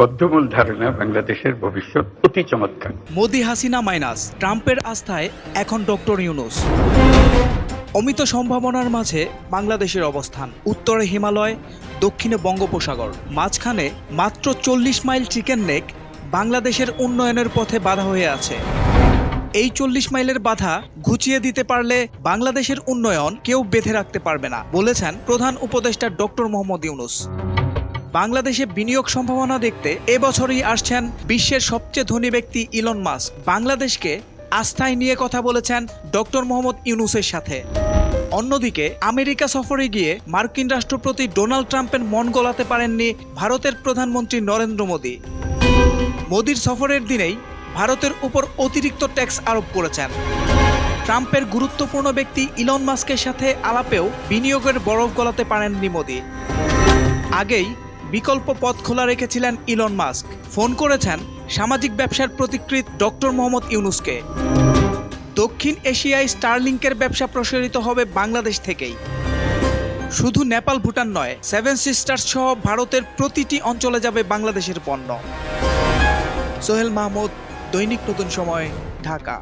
বদ্ধমূল ধারণা বাংলাদেশের ভবিষ্যৎ অতি চমৎকার। মোদি হাসিনা মাইনাস, ট্রাম্পের আস্থায় এখন ডক্টর ইউনুস। অমিত সম্ভাবনার মাঝে বাংলাদেশের অবস্থান। উত্তরে হিমালয়, দক্ষিণে বঙ্গোপসাগর। মাঝখানে মাত্র চল্লিশ মাইল চিকেন নেক বাংলাদেশের উন্নয়নের পথে বাধা হয়ে আছে। এই চল্লিশ মাইলের বাধা ঘুচিয়ে দিতে পারলে বাংলাদেশের উন্নয়ন কেউ বেঁধে রাখতে পারবে না, বলেছেন প্রধান উপদেষ্টা ডক্টর মোহাম্মদ ইউনুস। বাংলাদেশে বিনিয়োগ সম্ভাবনা দেখতে এবছরই আসছেন বিশ্বের সবচেয়ে ধনী ব্যক্তি ইলন মাস্ক। বাংলাদেশকে আস্থায় নিয়ে কথা বলেছেন ডক্টর মোহাম্মদ ইউনুসের সাথে। অন্যদিকে, আমেরিকা সফরে গিয়ে মার্কিন রাষ্ট্রপতি ডোনাল্ড ট্রাম্পের মন গলাতে পারেননি ভারতের প্রধানমন্ত্রী নরেন্দ্র মোদী। মোদির সফরের দিনেই ভারতের উপর অতিরিক্ত ট্যাক্স আরোপ করেছেন। ট্রাম্পের গুরুত্বপূর্ণ ব্যক্তি ইলন মাস্কের সাথে আলাপেও বিনিয়োগের বরফ গলাতে পারেননি মোদী। আগেই বিকল্প পথ খোলা রেখেছিলেন ইলন মাস্ক। ফোন করেছেন সামাজিক ব্যবসার প্রতিকৃত ডক্টর মোহাম্মদ ইউনুসকে। দক্ষিণ এশিয়ায় স্টারলিংকের ব্যবসা প্রসারিত হবে বাংলাদেশ থেকেই। শুধু নেপাল, ভুটান নয়, সেভেন সিস্টার্স সহ ভারতের প্রতিটি অঞ্চলে যাবে বাংলাদেশের পণ্য। সোহেল মাহমুদ, দৈনিক নতুন সময়, ঢাকা।